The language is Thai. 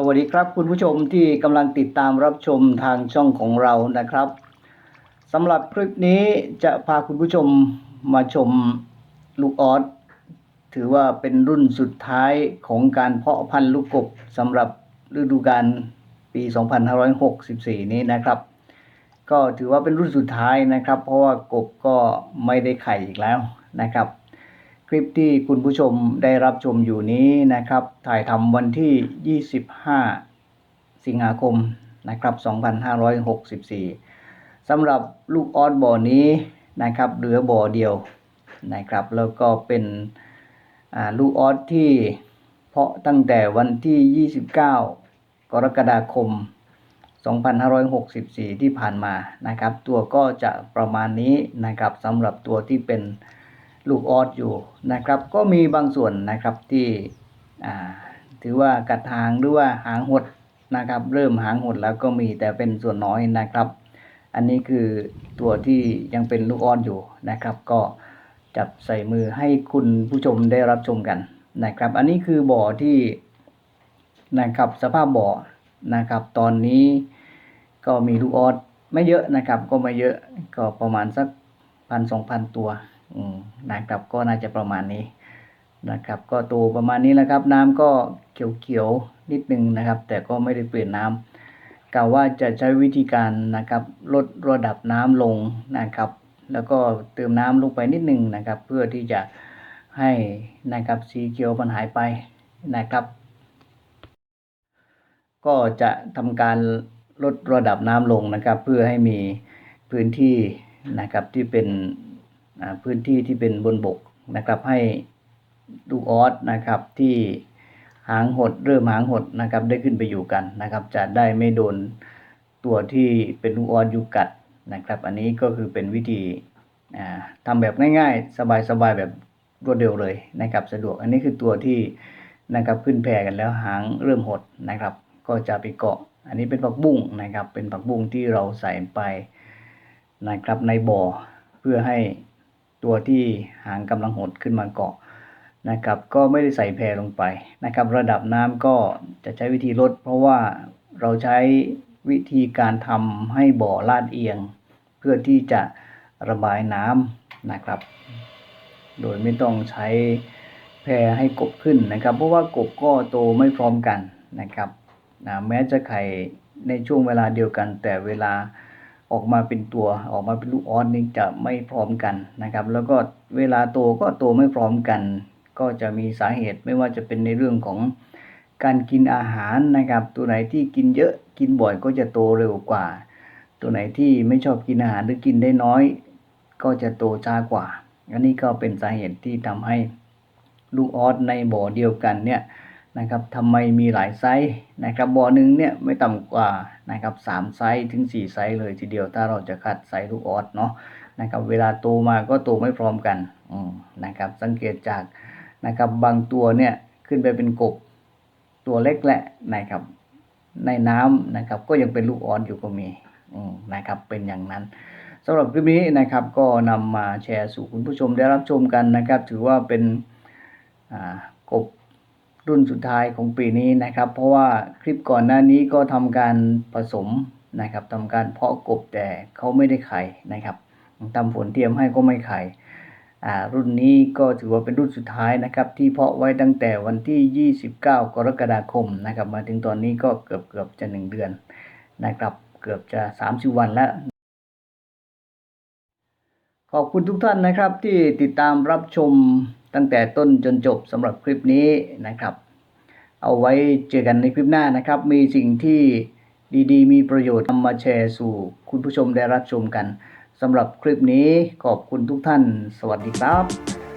สวัสดีครับคุณผู้ชมที่กำลังติดตามรับชมทางช่องของเรานะครับสำหรับคลิปนี้จะพาคุณผู้ชมมาชมลูกออสถือว่าเป็นรุ่นสุดท้ายของการเพาะพันธุ์ลูกกบสำหรับฤดูกาลปี 2564 นี้นะครับ ก็ถือว่าเป็นรุ่นสุดท้ายนะครับ เพราะว่ากบก็ไม่ได้ไข่อีกแล้วนะครับ คลิปที่คุณผู้ชมได้รับชมอยู่นี้นะครับ ถ่ายทำวันที่ 25 สิงหาคมนะครับ 2564 สำหรับลูกออสบ่อนี้นะครับเหลือบ่อเดียวนะครับ แล้วก็เป็นลูกออสที่เพาะตั้งแต่วันที่ 29 กรกฎาคม 2564 ที่ผ่านมานะครับ ตัวก็จะประมาณนี้นะครับสำหรับตัวที่เป็น ลูกออสอยู่นะครับ ก็มีบางส่วนนะครับที่ถือว่ากัดหางหรือว่าหางหดนะครับ เริ่มหางหดแล้วก็มีแต่เป็นส่วนน้อยนะครับ อันนี้คือตัวที่ยังเป็นลูกออสอยู่นะครับ ก็จับใส่มือให้คุณผู้ชมได้รับชมกันนะครับ อันนี้คือบ่อที่นะครับสภาพบ่อนะครับ ตอนนี้ก็มีลูกออสไม่เยอะนะครับ ก็ไม่เยอะก็ประมาณสักพันสองพันตัว นะครับก็น่าจะประมาณนี้นะครับ ก็โตประมาณนี้แหละครับ น้ำก็เขียวๆนิดนึงนะครับ แต่ก็ไม่ได้เปลี่ยนน้ำกล่าวว่าจะใช้วิธีการนะครับลดระดับน้ำลงนะครับ แล้วก็เติมน้ำลงไปนิดหนึ่งนะครับ เพื่อที่จะให้นะครับสีเขียวมันหายไปนะครับ ก็จะทำการลดระดับน้ำลงนะครับ เพื่อให้มีพื้นที่นะครับที่เป็น อ่าพื้นที่ที่เป็นบนบกนะครับให้ลูกออสนะครับที่หางหดเริ่มหางหดนะครับได้ขึ้นไปอยู่กันนะครับ จะได้ไม่โดนตัวที่เป็นลูกออสยุกัดนะครับ อันนี้ก็คือเป็นวิธีอ่าทำแบบง่ายๆ สบายๆแบบรวดเร็วเลยนะครับสะดวกอันนี้คือตัวที่นะครับขึ้นแพรกันแล้วหางเริ่มหดนะครับ ก็จะไปเกาะ อันนี้เป็นผักบุ้งนะครับ เป็นผักบุ้งที่เราใส่ไปนะครับในบ่อเพื่อให้ ตัวที่หางกำลังหดขึ้นมาเกาะนะครับก็ไม่ได้ใส่แพรลงไปนะครับ ระดับน้ำก็จะใช้วิธีลด เพราะว่าเราใช้วิธีการทำให้บ่อลาดเอียง เพื่อที่จะระบายน้ำนะครับ โดยไม่ต้องใช้แพรให้กบขึ้นนะครับ เพราะว่ากบก็โตไม่พร้อมกันนะครับนะแม้จะไข่ในช่วงเวลาเดียวกันแต่เวลา ออกมาเป็นตัวออกมาเป็นลูกออสนี่จะไม่พร้อมกันนะครับ แล้วก็เวลาโตก็โตไม่พร้อมกัน ก็จะมีสาเหตุไม่ว่าจะเป็นในเรื่องของการกินอาหารนะครับ ตัวไหนที่กินเยอะกินบ่อยก็จะโตเร็วกว่า ตัวไหนที่ไม่ชอบกินอาหารหรือกินได้น้อย ก็จะโตช้ากว่า อันนี้ก็เป็นสาเหตุที่ทำให้ลูกออสในบ่อเดียวกันเนี่ย นะครับทำไมมีหลายไซส์นะครับบ่อหนึ่งเนี่ยไม่ต่ำกว่านะครับสามไซส์ถึงสี่ไซส์เลยทีเดียวถ้าเราจะคัดไซส์ลูกออสเนาะนะครับเวลาโตมาก็โตไม่พร้อมกันอืมนะครับสังเกตจากนะครับบางตัวเนี่ยขึ้นไปเป็นกบตัวเล็กแหละนะครับในน้ำนะครับก็ยังเป็นลูกออนอยู่ก็มีอืมนะครับเป็นอย่างนั้นสำหรับคลิปนี้นะครับก็นำมาแชร์สู่คุณผู้ชมได้รับชมกันนะครับ ถือว่าเป็นอ่ากบ รุ่นสุดท้ายของปีนี้นะครับ เพราะว่าคลิปก่อนหน้านี้ก็ทำการผสมนะครับทำการเพาะกบแต่เขาไม่ได้ไข่นะครับทำฝนเทียมให้ก็ไม่ไข่รุ่นนี้ก็ถือว่าเป็นรุ่นสุดท้ายนะครับ ที่เพาะไว้ตั้งแต่วันที่ 29 กรกฎาคมนะครับ มาถึงตอนนี้ก็เกือบเกือบจะ 1 เดือนนะครับ เกือบจะ 30 วันแล้วขอบคุณทุกท่านนะครับที่ติดตามรับชม ตั้งแต่ต้นจนจบสำหรับคลิปนี้นะครับ เอาไว้เจอกันในคลิปหน้านะครับ มีสิ่งที่ดีๆ มีประโยชน์นำมาแชร์สู่คุณผู้ชมได้รับชมกันสำหรับคลิปนี้ขอบคุณทุกท่าน สวัสดีครับ